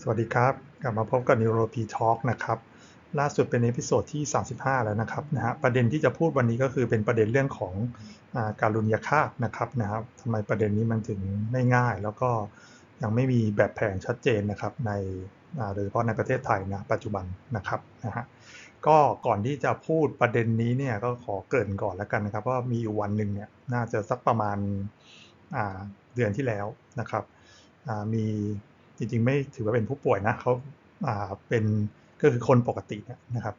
สวัสดีครับ กลับมาพบกับ Neuro T Talk นะครับ ล่าสุดเป็นเอพิโซดที่ 35 แล้วนะครับนะฮะประเด็นที่จะพูดวันนี้ก็คือเป็นประเด็นเรื่องของอการุญยฆาตนะครับนะครับทำไมประเด็นนี้มันถึงไม่ง่าย แล้วก็ยังไม่มีแบบแผนชัดเจนนะครับในโดยเฉพาะในประเทศไทยนะปัจจุบันนะครับนะฮะก็ก่อนที่จะพูดประเด็นนี้เนี่ยก็ขอเกริ่นก่อนแล้วกันนะครับว่ามีอยู่วันหนึ่งเนี่ยน่าจะสักประมาณาเดือนที่แล้วนะครับมี ริงๆ ไม่ถือว่าเป็นผู้ป่วยนะเขาเป็นก็คือคนปกตินะครับ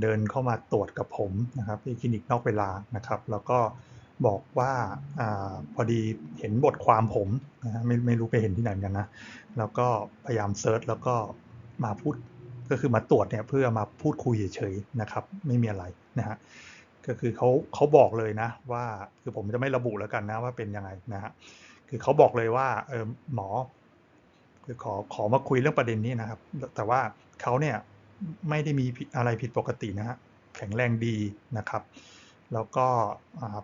เดินเข้ามาตรวจกับผมนะครับที่คลินิกนอกเวลานะครับ แล้วก็บอกว่าอพอดีเห็นบทความผมนะไม่ไม่รู้ไปเห็นที่ไหนเหมือนกันนะ แล้วก็พยายามเซิร์ชแล้วก็มาพูดก็คือมาตรวจเนี่ยเพื่อมาพูดคุยเฉยๆนะครับ ไม่มีอะไรนะฮะก็คือเขาเขาบอกเลยนะว่าคือผมจะไม่ระบุแล้วกันนะว่าเป็นยังไงนะฮะคือเขาบอกเลยว่าเออหมอ คือขอขอมาคุยเรื่องประเด็นนี้นะครับ แต่ว่าเขาเนี่ยไม่ได้มีอะไรผิดปกตินะฮะแข็งแรงดีนะครับ แล้วก็อ่า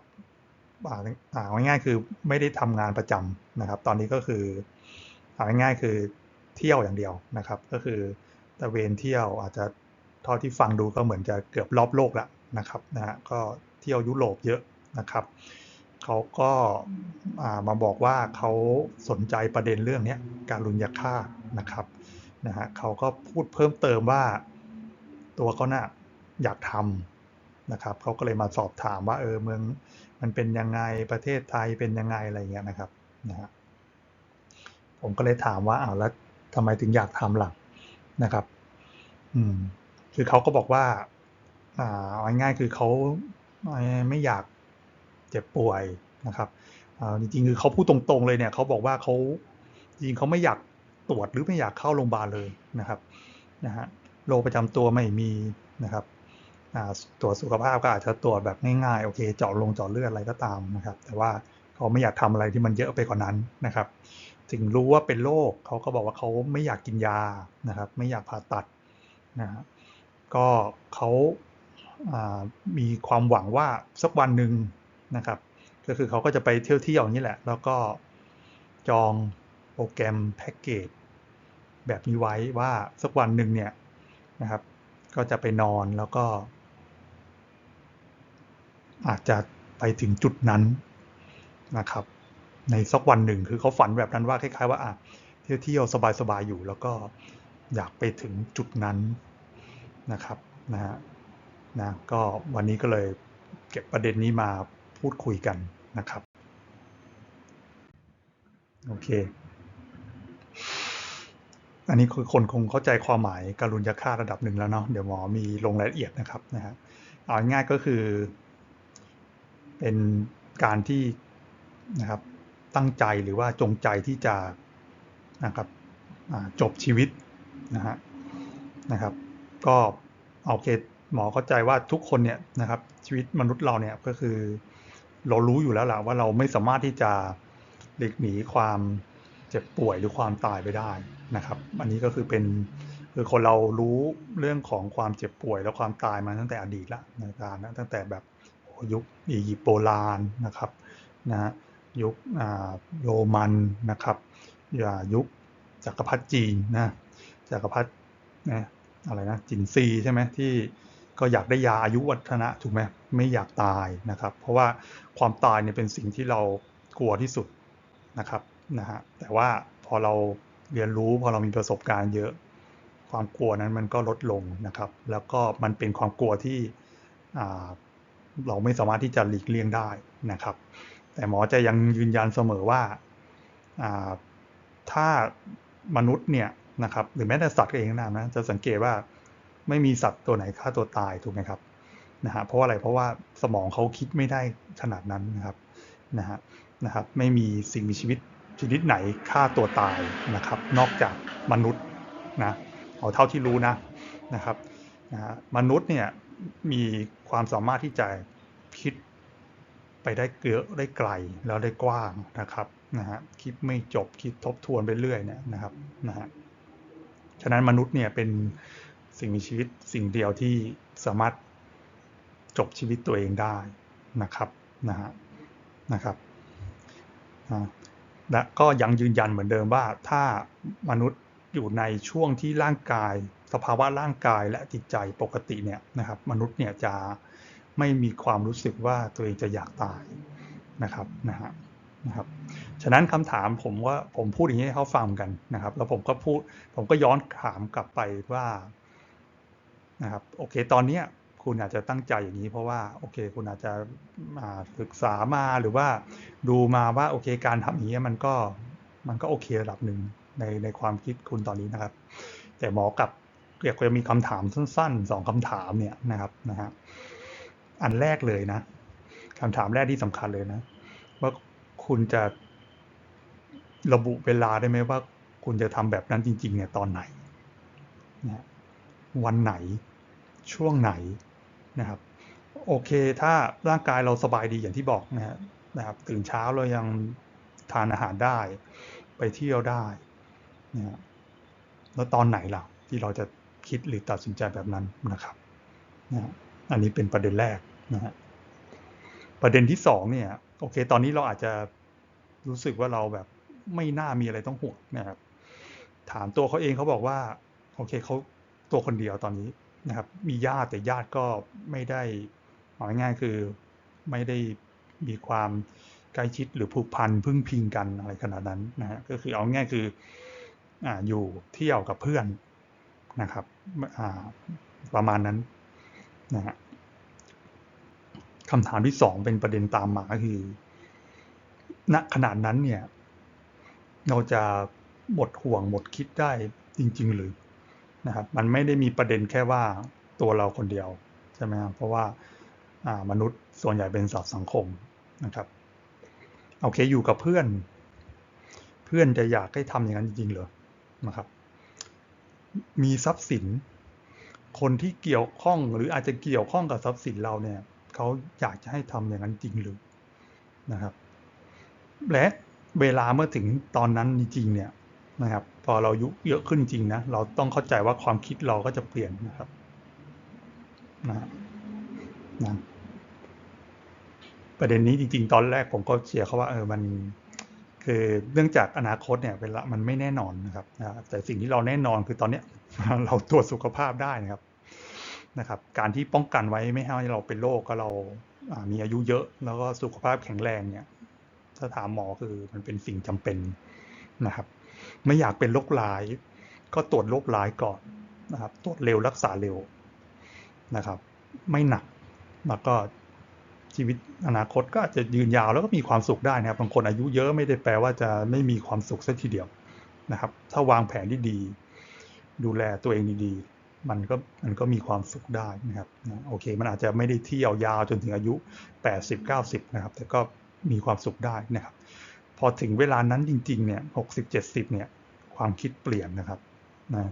อ่าง่ายๆคือไม่ได้ทำงานประจำนะครับ ตอนนี้ก็คือเอาง่ายๆคือเที่ยวอย่างเดียวนะครับ ก็คือตะเวนเที่ยวอาจจะเท่าที่ฟังดูก็เหมือนจะเกือบรอบโลกแล้วนะครับนะฮะก็เที่ยวยุโรปเยอะนะครับ เขาก็อ่ามาบอกว่าเขาสนใจประเด็นเรื่องเนี้ยการลุญยฆาตนะครับนะฮะเขาก็พูดเพิ่มเติมว่าตัวเขาน่ะอยากทำนะครับเขาก็เลยมาสอบถามว่าเออเมืองมันเป็นยังไงประเทศไทยเป็นยังไงอะไรเงี้ยนะครับนะฮะผมก็เลยถามว่าอ้าวแล้วทำไมถึงอยากทำล่ะนะครับ อืม คือเขาก็บอกว่า อ่าเอาง่ายๆคือเขาไม่อยาก เจ็บป่วยนะครับอ่าจริงๆคือเขาพูดตรงๆเลยเนี่ยเขาบอกว่าเขาจริงๆเขาไม่อยากตรวจหรือไม่อยากเข้าโรงพยาบาลเลยนะครับนะฮะโรคประจำตัวไม่มีนะครับอ่าตรวจสุขภาพก็อาจจะตรวจแบบง่ายๆโอเคเจาะลงเจาะเลือดอะไรก็ตามนะครับ แต่ว่าเขาไม่อยากทำอะไรที่มันเยอะไปกว่านั้นนะครับถึงรู้ว่าเป็นโรคเขาก็บอกว่าเขาไม่อยากกินยานะครับ ไม่อยากผ่าตัดนะฮะก็เขาอ่ามีความหวังว่าสักวันหนึ่ง นะครับ ก็คือเขาก็จะไปเที่ยวๆนี่แหละ แล้วก็จองโปรแกรมแพ็กเกจแบบนี้ไว้ว่าสักวันหนึ่งเนี่ยนะครับ ก็จะไปนอนแล้วก็ อาจจะไปถึงจุดนั้นนะครับ ในสักวันหนึ่งคือเขาฝันแบบนั้นว่าคล้ายๆว่าอะเที่ยวเที่ยวสบายๆอยู่ แล้วก็อยากไปถึงจุดนั้นนะครับนะฮะนะก็วันนี้ก็เลยเก็บประเด็นนี้มา พูดคุยกันนะครับ โอเค อันนี้คือคนคงเข้าใจความหมายการุญยฆาตระดับหนึ่งแล้วเนาะเดี๋ยวหมอมีลงรายละเอียดนะครับนะฮะเอาง่ายก็คือ เป็นการที่นะครับตั้งใจหรือว่าจงใจที่จะนะครับจบชีวิตนะฮะนะครับ ก็โอเคหมอเข้าใจว่าทุกคนเนี่ยนะครับชีวิตมนุษย์เราเนี่ยก็คือ เรารู้อยู่แล้วแหละว่าเราไม่สามารถที่จะหลีกหนีความเจ็บป่วยหรือความตายไปได้นะครับ อันนี้ก็คือเป็นคือคนเรารู้เรื่องของความเจ็บป่วยและความตายมาตั้งแต่อดีตละในการนะตั้งแต่แบบยุคอียิปต์โบราณนะครับนะยุคโรมันนะครับยุคจักรพรรดิจีนนะจักรพรรดินะอะไรนะจินซีใช่ไหมที่ ก็อยากได้ยาอายุวัฒนะถูกไหมไม่อยากตายนะครับ เพราะว่าความตายเนี่ยเป็นสิ่งที่เรากลัวที่สุดนะครับนะฮะแต่ว่าพอเราเรียนรู้พอเรามีประสบการณ์เยอะ ความกลัวนั้นมันก็ลดลงนะครับ แล้วก็มันเป็นความกลัวที่เราไม่สามารถที่จะหลีกเลี่ยงได้นะครับ แต่หมอจะยังยืนยันเสมอว่าถ้ามนุษย์เนี่ยนะครับหรือแม้แต่สัตว์เองนะนะจะสังเกตว่า ไม่มีสัตว์ตัวไหนฆ่าตัวตายถูกไหมครับนะฮะเพราะอะไรเพราะว่าสมองเขาคิดไม่ได้ขนาดนั้นนะครับนะฮะนะครับ ไม่มีสิ่งมีชีวิตชนิดไหนฆ่าตัวตายนะครับ นอกจากมนุษย์นะเอาเท่าที่รู้นะนะครับนะฮะมนุษย์เนี่ยมีความสามารถที่จะคิดไปได้เกือได้ไกลแล้วได้กว้างนะครับนะฮะคิดไม่จบคิดทบทวนไปเรื่อยเนี่ยนะครับนะฮะฉะนั้นมนุษย์เนี่ยเป็น สิ่งมีชีวิตสิ่งเดียวที่สามารถจบชีวิตตัวเองได้นะครับนะฮะนะครับและก็ยังยืนยันเหมือนเดิมว่าถ้ามนุษย์อยู่ในช่วงที่ร่างกาย สภาวะร่างกายและจิตใจปกติเนี่ยนะครับมนุษย์เนี่ยจะไม่มีความรู้สึกว่าตัวเองจะอยากตายนะครับนะฮะนะครับฉะนั้นคำถามผมว่าผมพูดอย่างนี้ให้เขาฟังกันนะครับ แล้วผมก็พูดผมก็ย้อนถามกลับไปว่า นะครับโอเคตอนนี้คุณอาจจะตั้งใจอย่างนี้เพราะว่าโอเค คุณอาจจะศึกษามาหรือว่าดูมาว่าโอเคการทำอย่างนี้มันก็มันก็โอเคระดับหนึ่งในในความคิดคุณตอนนี้นะครับ แต่หมอกับเรียกว่ามีคำถามสั้นๆสองคำถามเนี่ยนะครับนะฮะอันแรกเลยนะคำถามแรกที่สำคัญเลยนะ ว่าคุณจะระบุเวลาได้ไหมว่า คุณจะทำแบบนั้นจริง ๆ เนี่ยตอนไหนนะ วันไหน ช่วงไหนนะครับ โอเค ถ้าร่างกายเราสบายดีอย่างที่บอกนะฮะนะครับ ตื่นเช้าเรายังทานอาหารได้ ไปเที่ยวได้นะฮะแล้วตอนไหนล่ะ ที่เราจะคิดหรือตัดสินใจแบบนั้นนะครับนะอันนี้เป็นประเด็นแรกนะฮะประเด็นที่สองเนี่ย โอเค ตอนนี้เราอาจจะรู้สึกว่าเราแบบไม่น่ามีอะไรต้องห่วงนะครับ ถามตัวเขาเองเขาบอกว่า โอเคเขา ตัวคนเดียวตอนนี้นะครับ มีญาติแต่ญาติก็ไม่ได้เอาง่ายๆคือไม่ได้มีความใกล้ชิดหรือผูกพันพึ่งพิงกันอะไรขนาดนั้นนะฮะก็คือเอาง่ายคืออ่าอยู่เที่ยวกับเพื่อนนะครับอ่าประมาณนั้นนะฮะคำถามที่สองเป็นประเด็นตามมาคือณขนาดนั้นเนี่ย เราจะหมดห่วงหมดคิดได้จริง ๆ หรือ นะครับ มันไม่ได้มีประเด็นแค่ว่าตัวเราคนเดียวใช่ไหมครับเพราะว่ามนุษย์ส่วนใหญ่เป็นสัตว์สังคมนะครับโอเคอยู่กับเพื่อน เพื่อนจะอยากให้ทำอย่างนั้นจริงๆเหรอนะครับ มีทรัพย์สิน คนที่เกี่ยวข้องหรืออาจจะเกี่ยวข้องกับทรัพย์สินเราเนี่ยเขาอยากจะให้ทำอย่างนั้นจริงหรือนะครับ และเวลาเมื่อถึงตอนนั้นจริงๆเนี่ย นะครับพอเรายุเยอะขึ้นจริงนะเราต้องเข้าใจว่าความคิดเราก็จะเปลี่ยนนะครับนะนะประเด็นนี้จริง ๆ ตอนแรกผมก็เชียร์เขาว่าเออมันคือเนื่องจากอนาคตเนี่ยเวลามันไม่แน่นอนนะครับนะแต่สิ่งที่เราแน่นอนคือตอนเนี้ยเราตรวจสุขภาพได้นะครับนะครับ การที่ป้องกันไว้ไม่ให้เราเป็นโรคก็เรามีอายุเยอะ แล้วก็สุขภาพแข็งแรงเนี่ย ถ้าถามหมอคือมันเป็นสิ่งจำเป็นนะครับ ไม่อยากเป็นโรคร้าย ก็ตรวจโรคร้ายก่อนนะครับ ตรวจเร็วรักษาเร็วนะครับ ไม่หนักแล้วก็ชีวิตอนาคตก็อาจจะยืนยาวแล้วก็มีความสุขได้นะครับบางคนอายุเยอะไม่ได้แปลว่าจะไม่มีความสุขสักทีเดียวนะครับ ถ้าวางแผนที่ดี ดูแลตัวเองดีๆ มันก็มันก็มีความสุขได้นะครับนะโอเค มันอาจจะไม่ได้เที่ยวยาวจนถึงอายุ 80 90 นะครับ แต่ก็มีความสุขได้นะครับ พอถึงเวลานั้นจริงๆเนี่ย60 70เจ็ดสิบเนี่ยความคิดเปลี่ยนนะครับนะ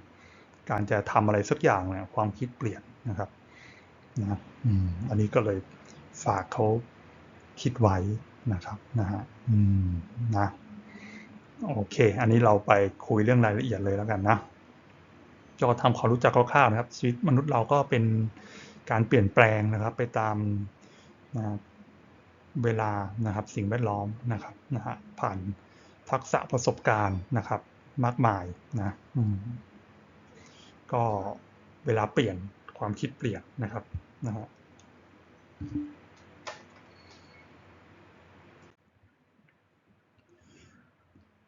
การจะทำอะไรสักอย่างเนี่ยความคิดเปลี่ยนนะครับนะอืมอันนี้ก็เลยฝากเขาคิดไว้นะครับนะฮะอืมนะโอเค อันนี้เราไปคุยเรื่องรายละเอียดเลยแล้วกันนะก็ทำความรู้จักคร่าวๆนะครับ ชีวิตมนุษย์เราก็เป็นการเปลี่ยนแปลงนะครับ ไปตามนะ เวลานะครับสิ่งแวดล้อมนะครับนะฮะผ่านทักษะประสบการณ์นะครับ มากมายนะก็เวลาเปลี่ยนความคิดเปลี่ยนนะครับนะฮะ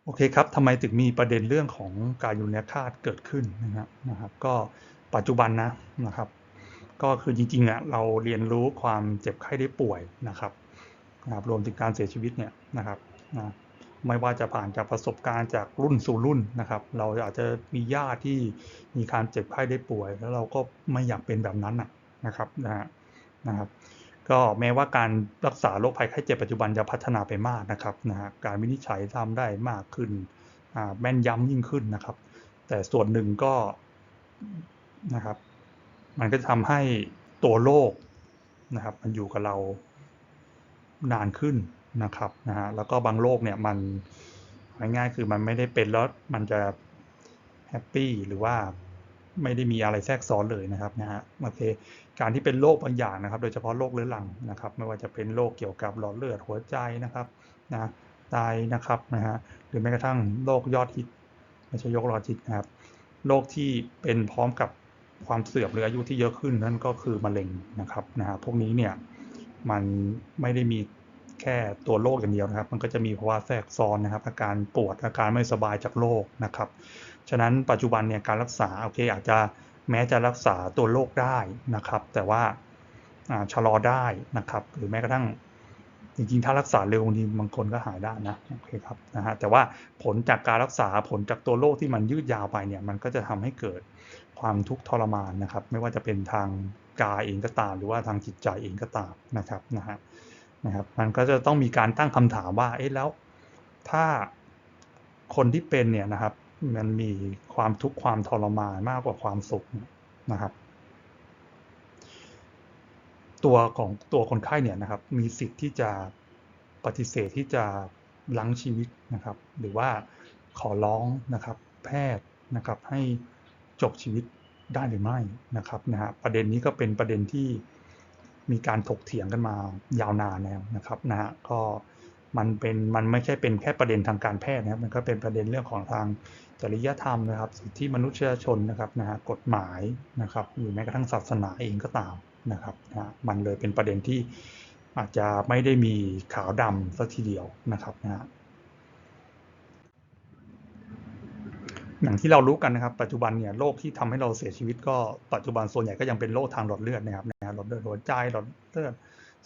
โอเคครับทำไมถึงมีประเด็นเรื่องของการยุนยคาตเกิดขึ้นนะครับนะครับ ก็ปัจจุบันนะนะครับ ก็คือจริงๆอะเราเรียนรู้ความเจ็บไข้ได้ป่วยนะครับ นะครับรวมถึงการเสียชีวิตเนี่ยนะครับนะไม่ว่าจะผ่านจากประสบการณ์จากรุ่นสู่รุ่นนะครับ เราอาจจะมีญาติที่มีการเจ็บไข้ได้ป่วย แล้วเราก็ไม่อยากเป็นแบบนั้นนะครับนะฮะนะครับก็แม้ว่าการรักษาโรคภัยไข้เจ็บปัจจุบันจะพัฒนาไปมากนะครับนะฮะการวินิจฉัยทำได้มากขึ้นแม่นยำยิ่งขึ้นนะครับ แต่ส่วนหนึ่งก็นะครับ มันก็จะทำให้ตัวโรคนะครับ มันอยู่กับเรา นานขึ้นนะครับนะฮะแล้วก็บางโรคเนี่ยมันง่ายๆคือมันไม่ได้เป็นแล้วมันจะแฮปปี้หรือว่าไม่ได้มีอะไรแทรกซ้อนเลยนะครับนะฮะโอเคการที่เป็นโรคบางอย่างนะครับ โดยเฉพาะโรคเรื้อรังนะครับ ไม่ว่าจะเป็นโรคเกี่ยวกับหลอดเลือดหัวใจนะครับนะไตนะครับนะฮะหรือแม้กระทั่งโรคยอดฮิตไม่ใช่โรคลอจิตนะครับโรคที่เป็นพร้อมกับความเสื่อมหรืออายุที่เยอะขึ้นนั่นก็คือมะเร็งนะครับนะฮะพวกนี้เนี่ย มันไม่ได้มีแค่ตัวโรคอย่างเดียวนะครับ มันก็จะมีภาวะแทรกซ้อนนะครับ อาการปวดอาการไม่สบายจากโรคนะครับ ฉะนั้นปัจจุบันเนี่ยการรักษาโอเคอาจจะแม้จะรักษาตัวโรคได้นะครับ แต่ว่าชะลอได้นะครับ หรือแม้กระทั่งจริงๆ ถ้ารักษาเร็วบางทีบางคนก็หายได้นะโอเคครับนะฮะแต่ว่าผลจากการรักษาผลจากตัวโรคที่มันยืดยาวไปเนี่ยมันก็จะทำให้เกิดความทุกข์ทรมานนะครับ ไม่ว่าจะเป็นทาง กายเองก็ตาม หรือว่าทางจิตใจเองก็ตามนะครับนะฮะนะครับมันก็จะต้องมีการตั้งคำถามว่าเอ๊ะแล้วถ้าคนที่เป็นเนี่ยนะครับ มันมีความทุกข์ความทรมานมากกว่าความสุขนะครับ ตัวของตัวคนไข้เนี่ยนะครับ มีสิทธิ์ที่จะปฏิเสธที่จะลังชีวิตนะครับ หรือว่าขอร้องนะครับ แพทย์นะครับให้จบชีวิต ได้หรือไม่นะครับนะฮะประเด็นนี้ก็เป็นประเด็นที่มีการถกเถียงกันมายาวนานแล้วนะครับนะฮะก็มันเป็นมันไม่ใช่เป็นแค่ประเด็นทางการแพทย์นะครับ มันก็เป็นประเด็นเรื่องของทางจริยธรรมนะครับ สิทธิมนุษยชนนะครับนะฮะกฎหมายนะครับหรือแม้กระทั่งศาสนาเองก็ตามนะครับนะมันเลยเป็นประเด็นที่อาจจะไม่ได้มีขาวดำสักทีเดียวนะครับนะฮะ อย่างที่เรารู้กันนะครับ ปัจจุบันเนี่ยโรคที่ทำให้เราเสียชีวิตก็ปัจจุบันส่วนใหญ่ก็ยังเป็นโรคทางหลอดเลือดนะครับนะหลอดเลือดหัวใจหลอดเลือด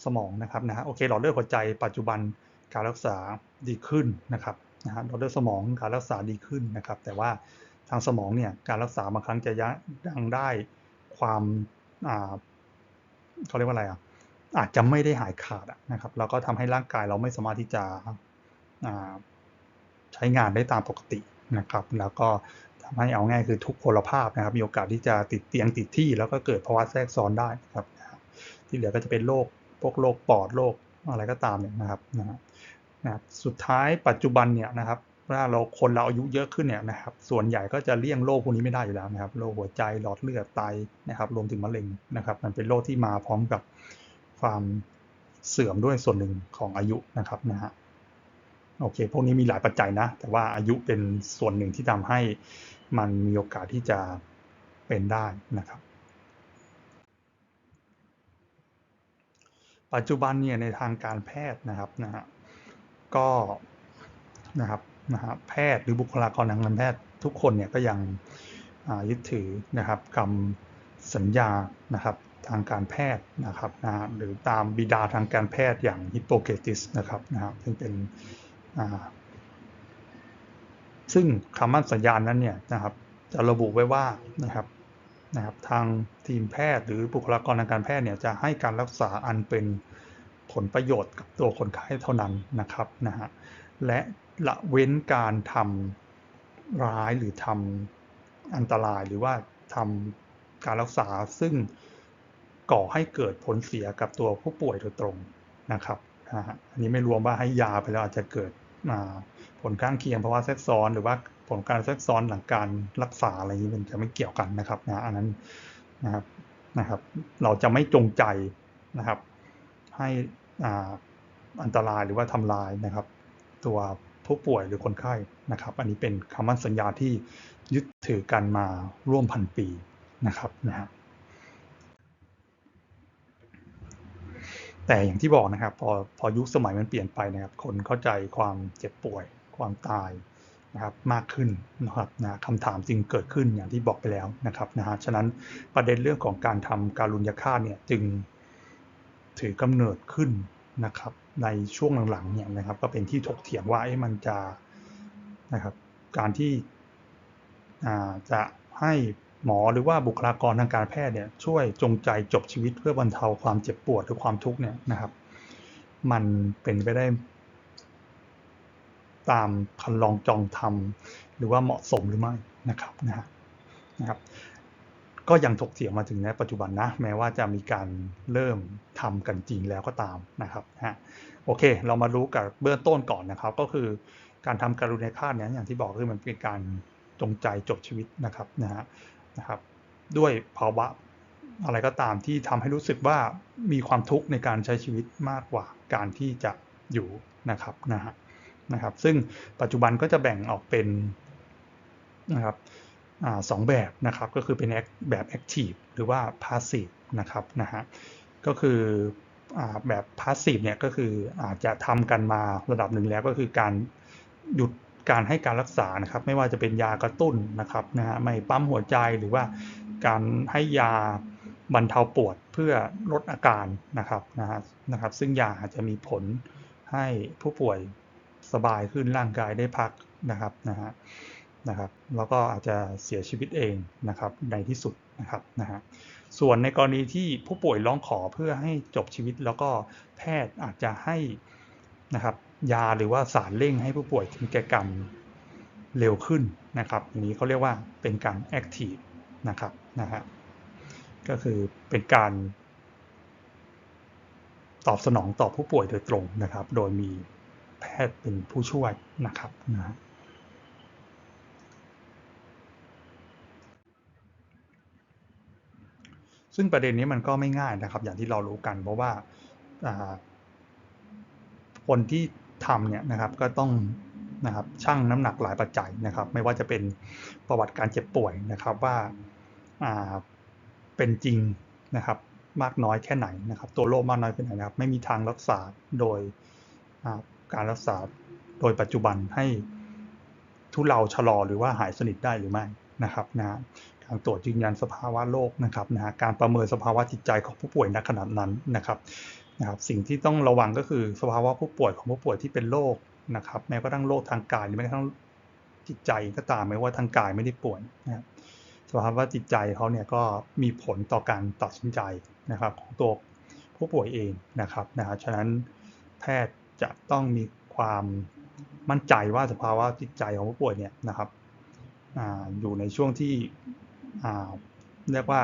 สมองนะครับนะฮะโอเคหลอดเลือดหัวใจ ปัจจุบันการรักษาดีขึ้นนะครับนะฮะหลอดเลือดสมองการรักษาดีขึ้นนะครับ แต่ว่าทางสมองเนี่ยการรักษาบางครั้งจะยังได้ความอ่าเขาเรียกว่าอะไรอะอาจจะไม่ได้หายขาดนะครับแล้วก็ทำให้ร่างกายเราไม่สามารถที่จะใช้งานได้ตามปกติ นะครับ แล้วก็ทำให้เอาง่ายคือทุกพลภาพนะครับ มีโอกาสที่จะติดเตียงติดที่ แล้วก็เกิดภาวะแทรกซ้อนได้ครับ ที่เหลือก็จะเป็นโรคพวกโรคปอดโรคอะไรก็ตามเนี่ยนะครับนะนะสุดท้ายปัจจุบันเนี่ยนะครับเมื่อเราคนเราอายุเยอะขึ้นเนี่ยนะครับ ส่วนใหญ่ก็จะเลี่ยงโรคพวกนี้ไม่ได้อยู่แล้วนะครับโรคหัวใจหลอดเลือดไตนะครับ รวมถึงมะเร็งนะครับ มันเป็นโรคที่มาพร้อมกับความเสื่อมด้วยส่วนหนึ่งของอายุนะครับนะฮะ โอเค พวกนี้มีหลายปัจจัยนะ แต่ว่าอายุเป็นส่วนหนึ่งที่ทำให้มันมีโอกาสที่จะเป็นได้นะครับ ปัจจุบันเนี่ยในทางการแพทย์นะครับนะฮะก็นะครับนะฮะแพทย์หรือบุคลากรทางการแพทย์ทุกคนเนี่ยก็ยังยึดถือนะครับคำสัญญานะครับทางการแพทย์นะครับนะหรือตามบิดาทางการแพทย์อย่างฮิปโปเคติสนะครับนะครับซึ่งเป็น ซึ่งคำมั่นสัญญานั้นเนี่ยนะครับจะระบุไว้ว่านะครับนะครับทางทีมแพทย์หรือบุคลากรทางการแพทย์เนี่ยจะให้การรักษาอันเป็นผลประโยชน์กับตัวคนไข้เท่านั้นนะครับนะฮะและละเว้นการทำร้ายหรือทำอันตรายหรือว่าทำการรักษาซึ่งก่อให้เกิดผลเสียกับตัวผู้ป่วยโดยตรงนะครับนะฮะอันนี้ไม่รวมว่าให้ยาไปแล้วอาจจะเกิด ผลข้างเคียงเพราะว่าแทรกซ้อนหรือว่าผลการแทรกซ้อนหลังการรักษาอะไรนี้มันจะไม่เกี่ยวกันนะครับนะอันนั้นนะครับนะครับ เราจะไม่จงใจนะครับ ให้อันตรายหรือว่าทำลายนะครับ ตัวผู้ป่วยหรือคนไข้นะครับ อันนี้เป็นคำมั่นสัญญาที่ยึดถือกันมาร่วมพันปีนะครับนะฮะ แต่อย่างที่บอกนะครับ พอพอยุคสมัยมันเปลี่ยนไปนะครับ คนเข้าใจความเจ็บป่วย ความตายนะครับมากขึ้นนะครับนะคำถามจึงเกิดขึ้นอย่างที่บอกไปแล้วนะครับนะฮะฉะนั้นประเด็นเรื่องของการทำการลุญยฆาตเนี่ยจึงถือกำเนิดขึ้นนะครับในช่วงหลังๆเนี่ยนะครับ ก็เป็นที่ถกเถียงว่าไอ้มันจะนะครับการที่จะให้ หมอหรือว่าบุคลากรทางการแพทย์เนี่ยช่วยจงใจจบชีวิตเพื่อบรรเทาความเจ็บปวดหรือความทุกข์เนี่ยนะครับ มันเป็นไปได้ ตามคันลองจองทำหรือว่าเหมาะสมหรือไม่นะครับนะฮะนะครับ ก็ยังถกเถียงมาถึงในปัจจุบันนะ แม้ว่าจะมีการเริ่มทำกันจริงแล้วก็ตามนะครับฮะโอเค เรามารู้กับเบื้องต้นก่อนนะครับ ก็คือการทำการุณาฆาตเนี่ยอย่างที่บอกคือมันเป็นการจงใจจบชีวิตนะครับนะฮะ นะครับ ด้วยภาวะอะไรก็ตามที่ทำให้รู้สึกว่ามีความทุกข์ในการใช้ชีวิตมากกว่าการที่จะอยู่นะครับนะฮะนะครับ ซึ่งปัจจุบันก็จะแบ่งออกเป็นนะครับอสองแบบนะครับ ก็คือเป็นแบบ active หรือว่า passive นะครับนะฮะก็คืออแบบ passive เนี่ยก็คืออาจจะทำกันมาระดับหนึ่งแล้วก็คือการหยุด การให้การรักษานะครับ ไม่ว่าจะเป็นยากระตุ้นนะครับนะฮะไม่ปั๊มหัวใจหรือว่าการให้ยาบรรเทาปวดเพื่อลดอาการนะครับนะฮะนะครับ ซึ่งยาอาจจะมีผลให้ผู้ป่วยสบายขึ้นร่างกายได้พักนะครับนะฮะนะครับแล้วก็อาจจะเสียชีวิตเองนะครับในที่สุดนะครับนะฮะส่วนในกรณีที่ผู้ป่วยร้องขอเพื่อให้จบชีวิตแล้วก็แพทย์อาจจะให้นะครับ ยาหรือว่าสารเร่งให้ผู้ป่วยถึงแก่กรรมเร็วขึ้นนะครับอย่างนี้เขาเรียกว่าเป็นการ active นะครับนะฮะก็คือเป็นการตอบสนองต่อผู้ป่วยโดยตรงนะครับ โดยมีแพทย์เป็นผู้ช่วยนะครับนะฮะซึ่งประเด็นนี้มันก็ไม่ง่ายนะครับ อย่างที่เรารู้กันเพราะว่าคนที่ ทำเนี่ยนะครับก็ต้องนะครับชั่งน้ำหนักหลายปัจจัยนะครับ ไม่ว่าจะเป็นประวัติการเจ็บป่วยนะครับว่าอ่าเป็นจริงนะครับมากน้อยแค่ไหนนะครับ ตัวโรคมากน้อยแค่ไหนนะครับ ไม่มีทางรักษาโดยการรักษาโดยปัจจุบันให้ทุเลาชะลอหรือว่าหายสนิทได้หรือไม่นะครับนะการตรวจยืนยันสภาวะโรคนะครับนะฮะการประเมินสภาวะจิตใจของผู้ป่วยณขณะนั้นนะครับ นะครับสิ่งที่ต้องระวังก็คือสภาวะผู้ป่วยของผู้ป่วยที่เป็นโรคนะครับแม้กระทั่งโรคทางกายหรือแม้กระทั่งจิตใจก็ตามไม่ว่าทางกายไม่ได้ป่วยนะครับสภาวะจิตใจเขาเนี่ยก็มีผลต่อการตัดสินใจนะครับของตัวผู้ป่วยเองนะครับนะฮะฉะนั้นแพทย์จะต้องมีความมั่นใจว่าสภาวะจิตใจของผู้ป่วยเนี่ยนะครับออยู่ในช่วงที่เรียกว่า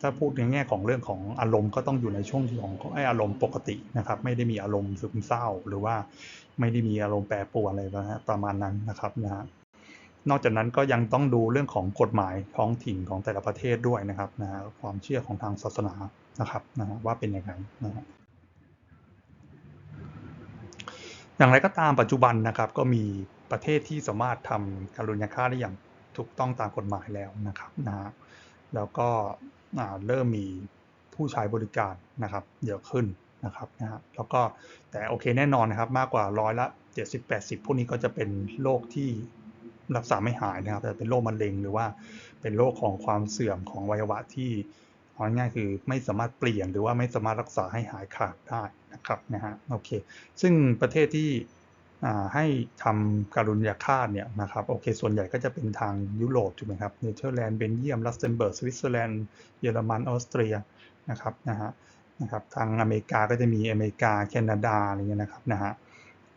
ถ้าพูดในแง่ของเรื่องของอารมณ์ก็ต้องอยู่ในช่วงของไออารมณ์ปกตินะครับ ไม่ได้มีอารมณ์ซึมเศร้า หรือว่าไม่ได้มีอารมณ์แปรปรวนอะไรนะประมาณนั้นนะครับนะฮะนอกจากนั้นก็ยังต้องดูเรื่องของกฎหมายท้องถิ่นของแต่ละประเทศด้วยนะครับนะฮะความเชื่อของทางศาสนานะครับนะฮะว่าเป็นยังไงนะฮะอย่างไรก็ตามปัจจุบันนะครับ ก็มีประเทศที่สามารถทำการรุนยฆ่าตได้อย่างถูกต้องตามกฎหมายแล้วนะครับนะฮะแล้วก็ เริ่มมีผู้ใช้บริการนะครับเยอะขึ้นนะครับนะฮะแล้วก็แต่โอเคแน่นอนนะครับมากกว่าร้อยละ 70-80 พวกนี้ก็จะเป็นโรคที่รักษาไม่หายนะครับ แต่เป็นโรคมะเร็งหรือว่าเป็นโรคของความเสื่อมของวัยวะที่เอาง่ายๆคือไม่สามารถเปลี่ยนหรือว่าไม่สามารถรักษาให้หายขาดได้นะครับนะฮะโอเค ซึ่งประเทศที่ ให้ทำการุณยฆาตเนี่ยนะครับโอเค ส่วนใหญ่ก็จะเป็นทางยุโรปถูกไหมครับเนเธอร์แลนด์เบลเยียมลักเซมเบิร์กสวิตเซอร์แลนด์เยอรมันออสเตรียนะครับนะฮะนะครับทางอเมริกาก็จะมีอเมริกาแคนาดาอะไรเงี้ยนะครับนะฮะ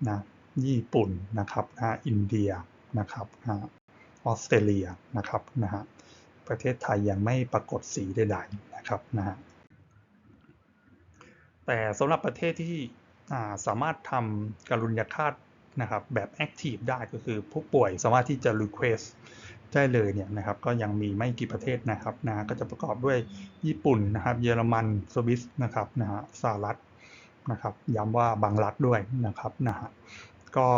นะญี่ปุ่นนะครับนะอินเดียนะครับนะออสเตรเลียนะครับนะฮะประเทศไทยยังไม่ปรากฏสีใดๆนะครับนะฮะแต่สำหรับประเทศที่สามารถทำการุณยฆาต นะครับแบบ Active ได้ก็คือผู้ป่วยสามารถที่จะ Request ได้เลยเนี่ยนะครับก็ยังมีไม่กี่ประเทศนะครับนะก็จะประกอบด้วยญี่ปุ่นนะครับ เยอรมันสวิสนะครับนะฮะสหรัฐนะครับย้ำว่าบางรัฐด้วยนะครับนะฮะก็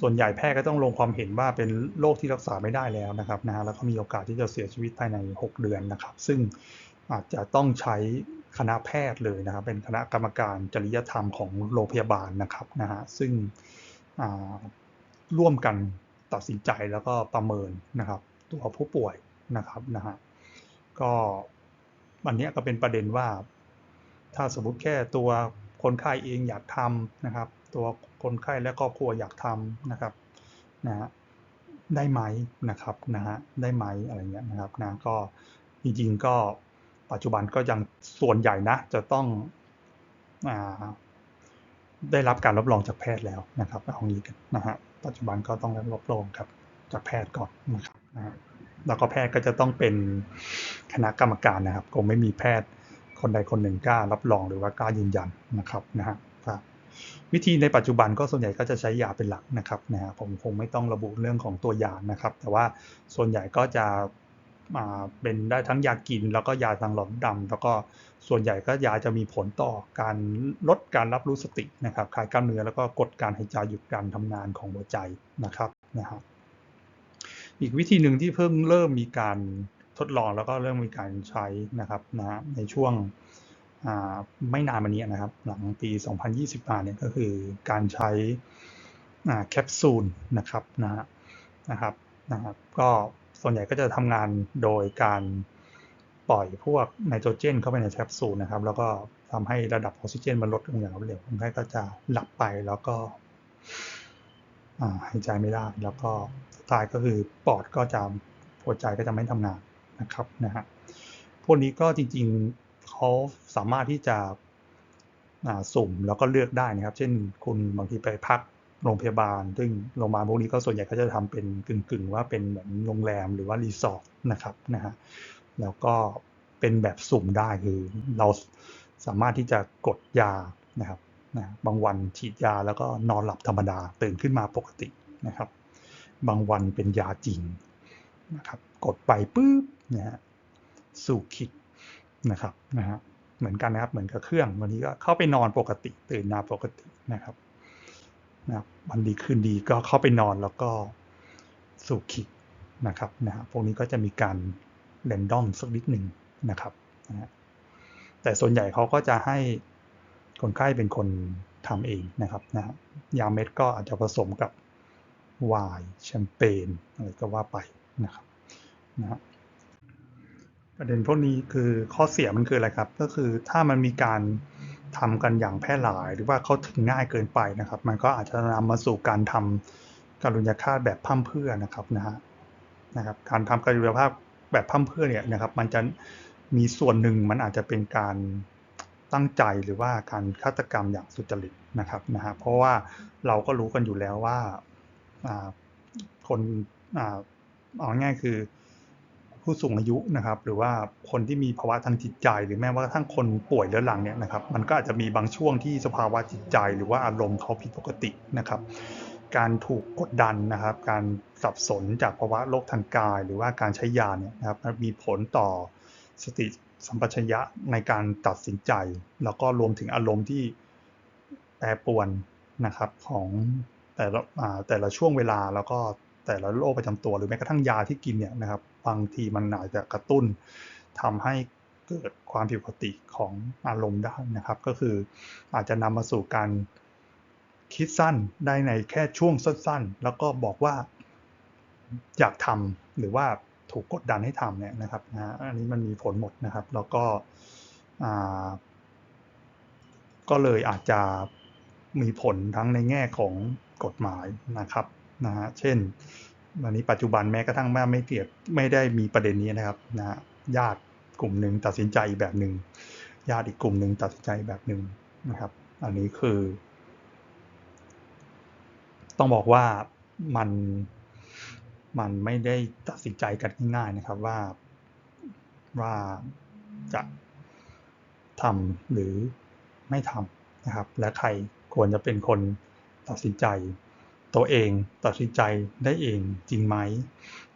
ส่วนใหญ่แพทย์ก็ต้องลงความเห็นว่าเป็นโรคที่รักษาไม่ได้แล้วนะครับนะแล้วก็มีโอกาสที่จะเสียชีวิตภายใน 6 เดือนนะครับ ซึ่งอาจจะต้องใช้คณะแพทย์เลยนะครับ เป็นคณะกรรมการจริยธรรมของโรงพยาบาลนะครับนะฮะซึ่ง ร่วมกันตัดสินใจแล้วก็ประเมินนะครับ ตัวผู้ป่วยนะครับนะฮะก็วันนี้ก็เป็นประเด็นว่า ถ้าสมมติแค่ตัวคนไข้เองอยากทำนะครับ ตัวคนไข้และครอบครัวอยากทำนะครับนะฮะได้ไหมนะครับนะฮะได้ไหมอะไรเงี้ยนะครับนะก็จริงๆก็ปัจจุบันก็ยังส่วนใหญ่นะจะต้องอา ได้รับการรับรองจากแพทย์แล้วนะครับเอางี้กันนะฮะปัจจุบันก็ต้องรับรองครับจากแพทย์ก่อนนะครับนะแล้วก็แพทย์ก็จะต้องเป็นคณะกรรมการนะครับคงไม่มีแพทย์คนใดคนหนึ่งกล้ารับรองหรือว่ากล้ายืนยันนะครับนะฮะครับวิธีในปัจจุบันก็ส่วนใหญ่ก็จะใช้ยาเป็นหลักนะครับนะฮะผมคงไม่ต้องระบุเรื่องของตัวยานะครับ แต่ว่าส่วนใหญ่ก็จะอ่าเป็นได้ทั้งยากิน แล้วก็ยาทางหลอดดำแล้วก็ ส่วนใหญ่ก็ยาจะมีผลต่อการลดการรับรู้สตินะครับคลายกล้ามเนื้อแล้วก็กดการหายใจหยุดการทำงานของหัวใจนะครับนะฮะอีกวิธีหนึ่งที่เพิ่งเริ่มมีการทดลองแล้วก็เริ่มมีการใช้นะครับนะในช่วงไม่นานมานี้นะครับ หลังปี 2020มาเนี่ยก็คือการใช้แคปซูลนะครับนะนะครับนะครับ ก็ส่วนใหญ่ก็จะทำงานโดยการ ปล่อยพวกไนโตรเจนเข้าไปในแคปซูลนะครับ แล้วก็ทำให้ระดับออกซิเจนมันลดลงอย่างรวดเร็วคนไข้ก็จะหลับไปแล้วก็หายใจไม่ได้แล้วก็สุดท้ายก็คือปอดก็จะหัวใจก็จะไม่ทำงานนะครับนะฮะพวกนี้ก็จริงๆเขาสามารถที่จะสุ่มแล้วก็เลือกได้นะครับ เช่น คุณบางทีไปพักโรงพยาบาล ซึ่งโรงพยาบาลพวกนี้ก็ส่วนใหญ่ก็จะทำเป็นกึ่งๆ ว่าเป็นเหมือนโรงแรมหรือว่ารีสอร์ทนะครับนะฮะ แล้วก็เป็นแบบสุ่มได้คือเราสามารถที่จะกดยานะครับนะบางวันฉีดยาแล้วก็นอนหลับธรรมดาตื่นขึ้นมาปกตินะครับ บางวันเป็นยาจริงนะครับ กดไปปุ๊บนะฮะสู่คิดนะครับนะฮะเหมือนกันนะครับเหมือนกับเครื่องวันนี้ก็เข้าไปนอนปกติ ตื่นมาปกตินะครับนะวันดีคืนดีก็เข้าไปนอนแล้วก็สู่คิดนะครับนะฮะพวกนี้ก็จะมีการ เรนดอมสักนิดหนึ่งนะครับนะแต่ส่วนใหญ่เขาก็จะให้คนไข้เป็นคนทำเองนะครับนะยาเม็ดก็อาจจะผสมกับไวน์แชมเปญอะไรก็ว่าไปนะครับนะประเด็นพวกนี้คือข้อเสียมันคืออะไรครับ ก็คือถ้ามันมีการทำกันอย่างแพร่หลาย หรือว่าเขาถึงง่ายเกินไปนะครับ มันก็อาจจะนำมาสู่การทำการุญยฆาตแบบพั่มเพื่อนะครับนะฮะนะครับ การทำการุญยภาพ แบบพั่มเพื่อเนี่ยนะครับ มันจะมีส่วนหนึ่งมันอาจจะเป็นการตั้งใจหรือว่าการฆาตกรรมอย่างสุจริตนะครับนะฮะเพราะว่าเราก็รู้กันอยู่แล้วว่าคนเอาง่ายคือผู้สูงอายุนะครับ หรือว่าคนที่มีภาวะทางจิตใจ หรือแม้ว่าทั้งคนป่วยเรื้อรังเนี่ยนะครับ มันก็อาจจะมีบางช่วงที่สภาวะจิตใจ หรือว่าอารมณ์เขาผิดปกตินะครับ การถูกกดดันนะครับ การสับสนจากภาวะโรคทางกาย หรือว่าการใช้ยาเนี่ยนะครับมีผลต่อสติสัมปชัญญะในการตัดสินใจ แล้วก็รวมถึงอารมณ์ที่แปรปรวนนะครับของแต่ละแต่ละช่วงเวลาแล้วก็แต่ละโรคประจำตัวหรือแม้กระทั่งยาที่กินเนี่ยนะครับบางทีมันอาจจะกระตุ้นทำให้เกิดความผิดปกติของอารมณ์ได้นะครับ ก็คืออาจจะนำมาสู่การ คิดสั้นได้ในแค่ช่วงสั้นๆ แล้วก็บอกว่าอยากทำหรือว่าถูกกดดันให้ทำเนี่ยนะครับนะอันนี้มันมีผลหมดนะครับ แล้วก็ก็เลยอาจจะมีผลทั้งในแง่ของกฎหมายนะครับนะฮะเช่นวันนี้ปัจจุบันแม้กระทั่งแม่ไม่เกียดไม่ได้มีประเด็นนี้นะครับนะญาติกลุ่มหนึ่งตัดสินใจแบบหนึ่งญาติอีกกลุ่มหนึ่งตัดสินใจแบบหนึ่งนะครับ อันนี้คือ ต้องบอกว่ามันมันไม่ได้ตัดสินใจกันง่ายๆนะครับว่าว่าจะทำหรือไม่ทำนะครับ และใครควรจะเป็นคนตัดสินใจ ตัวเองตัดสินใจได้เองจริงไหม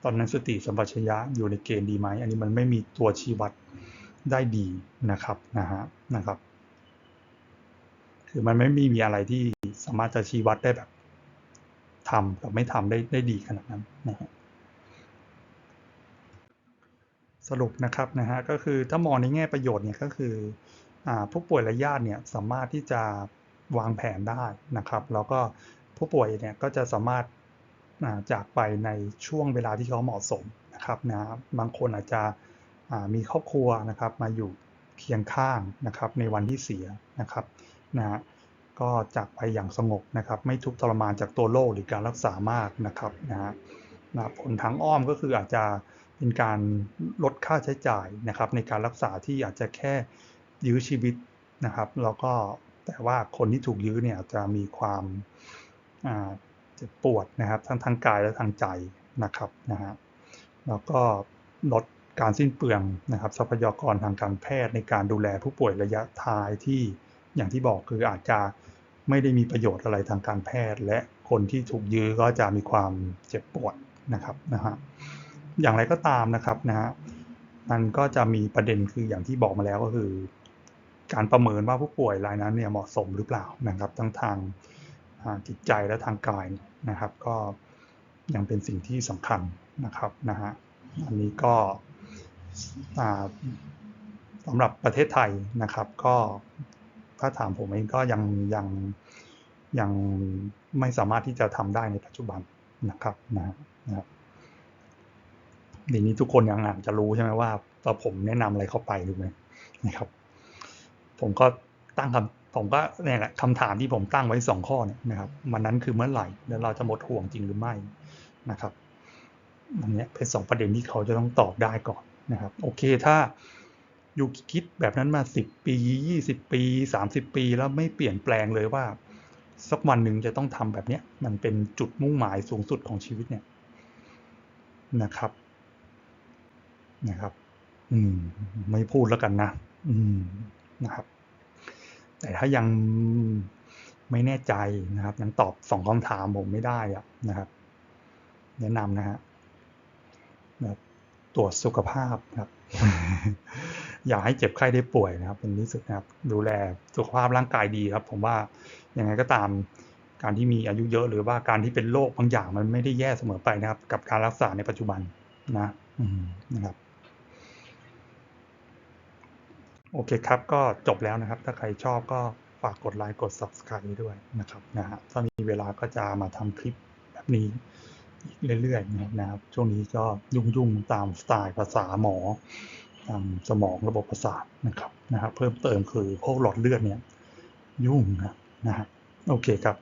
ตอนนั้นสติสัมปชัญญะอยู่ในเกณฑ์ดีไหม อันนี้มันไม่มีตัวชี้วัดได้ดีนะครับนะฮะนะครับ คือมันไม่มีมีอะไรที่สามารถจะชี้วัดได้แบบ ทำกับไม่ทำได้ได้ดีขนาดนั้นนะฮะสรุปนะครับนะฮะก็คือถ้ามองในแง่ประโยชน์เนี่ยก็คือผู้ป่วยและญาติเนี่ยสามารถที่จะวางแผนได้นะครับ แล้วก็ผู้ป่วยเนี่ยก็จะสามารถจากไปในช่วงเวลาที่เขาเหมาะสมนะครับนะบางคนอาจจะมีครอบครัวนะครับมาอยู่เคียงข้างนะครับในวันที่เสียนะครับนะ ก็จากไปอย่างสงบนะครับ ไม่ทุกข์ทรมานจากตัวโรคหรือการรักษามากนะครับนะนะผลทางอ้อมก็คืออาจจะเป็นการลดค่าใช้จ่ายนะครับ ในการรักษาที่อาจจะแค่ยื้อชีวิตนะครับแล้วก็แต่ว่าคนที่ถูกยื้อเนี่ยจะมีความเจ็บปวดนะครับ ทั้งทางกายและทางใจนะครับนะฮะแล้วก็ลดการสิ้นเปลืองนะครับ ทรัพยากรทางการแพทย์ในการดูแลผู้ป่วยระยะท้ายที่ อย่างที่บอกคืออาจจะไม่ได้มีประโยชน์อะไรทางการแพทย์ และคนที่ถูกยื้อก็จะมีความเจ็บปวดนะครับนะฮะอย่างไรก็ตามนะครับนะฮะมันก็จะมีประเด็นคืออย่างที่บอกมาแล้วก็คือ การประเมินว่าผู้ป่วยรายนั้นเนี่ยเหมาะสมหรือเปล่านะครับทั้งทางจิตใจและทางกายนะครับ ก็ยังเป็นสิ่งที่สำคัญนะครับนะฮะอันนี้ก็อ่าสำหรับประเทศไทยนะครับ ก็ ถ้าถามผมเองก็ยังยังยังไม่สามารถที่จะทำได้ในปัจจุบันนะครับนะครับทีนี้ทุกคนยังอาจจะรู้ใช่ไหมว่าว่าผมแนะนำอะไรเข้าไปถูกไหมนะครับ ผมก็ตั้งคำผมก็เนี่ยแหละคำถามที่ผมตั้งไว้สองข้อเนี่ยนะครับมันนั้นคือเมื่อไหร่แล้วเราจะหมดห่วงจริงหรือไม่นะครับอันนี้เป็นสองประเด็นที่เขาจะต้องตอบได้ก่อนนะครับ โอเคถ้า อยู่คิดแบบนั้นมาสิบปียี่สิบปีสามสิบปี แล้วไม่เปลี่ยนแปลงเลยว่า สักวันหนึ่งจะต้องทำแบบนี้มันเป็นจุดมุ่งหมายสูงสุดของชีวิตเนี่ยนะครับนะครับ อืม ไม่พูดแล้วกันนะ อืมนะครับ แต่ถ้ายังไม่แน่ใจนะครับ ยังตอบสองคำถามผมไม่ได้อะนะครับ แนะนำนะฮะนะครับตรวจสุขภาพครับ อย่าให้เจ็บไข้ได้ป่วยนะครับ เป็นที่สุดนะครับ ดูแลสุขภาพร่างกายดีครับ ผมว่ายังไงก็ตามการที่มีอายุเยอะหรือว่าการที่เป็นโรคบางอย่างมันไม่ได้แย่เสมอไปนะครับ กับการรักษาในปัจจุบันนะนะครับ โอเคครับ ก็จบแล้วนะครับ ถ้าใครชอบก็ฝากกดไลค์กด subscribe ด้วยนะครับนะฮะถ้ามีเวลาก็จะมาทำคลิปแบบนี้อีกเรื่อยๆนะครับ ช่วงนี้ก็ยุ่งๆตามสไตล์ภาษาหมอ สมองระบบประสาทนะครับนะครับเพิ่มเติมคือพวกหลอดเลือดเนี่ยยุ่งนะนะฮะโอเคครับ